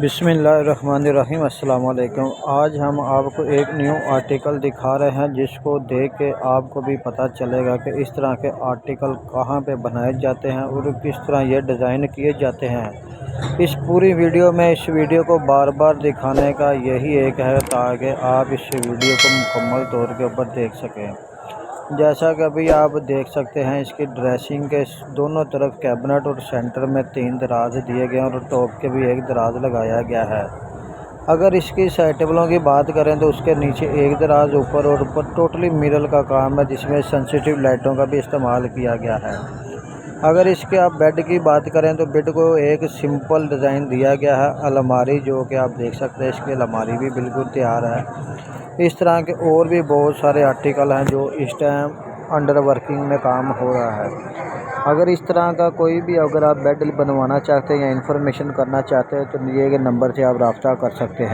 بسم اللہ الرحمن الرحیم، السلام علیکم۔ آج ہم آپ کو ایک نیو آرٹیکل دکھا رہے ہیں، جس کو دیکھ کے آپ کو بھی پتہ چلے گا کہ اس طرح کے آرٹیکل کہاں پہ بنائے جاتے ہیں اور کس طرح یہ ڈیزائن کیے جاتے ہیں۔ اس پوری ویڈیو میں اس ویڈیو کو بار بار دکھانے کا یہی ایک ہے تاکہ آپ اس ویڈیو کو مکمل طور کے اوپر دیکھ سکیں۔ جیسا کہ ابھی آپ دیکھ سکتے ہیں، اس کی ڈریسنگ کے دونوں طرف کیبنٹ اور سینٹر میں تین دراز دیے گئے ہیں اور ٹاپ کے بھی ایک دراز لگایا گیا ہے۔ اگر اس کی سائٹیبلوں کی بات کریں تو اس کے نیچے ایک دراز اوپر اور اوپر ٹوٹلی میرل کا کام ہے، جس میں سنسیٹیو لائٹوں کا بھی استعمال کیا گیا ہے۔ اگر اس کے آپ بیڈ کی بات کریں تو بیڈ کو ایک سمپل ڈیزائن دیا گیا ہے، الماری جو کہ آپ دیکھ سکتے ہیں، اس کی الماری بھی بالکل تیار ہے۔ اس طرح کے اور بھی بہت سارے آرٹیکل ہیں جو اس ٹائم انڈر ورکنگ میں کام ہو رہا ہے۔ اگر اس طرح کا کوئی بھی اگر آپ بیڈ بنوانا چاہتے ہیں یا انفارمیشن کرنا چاہتے ہیں تو یہ نمبر سے آپ رابطہ کر سکتے ہیں۔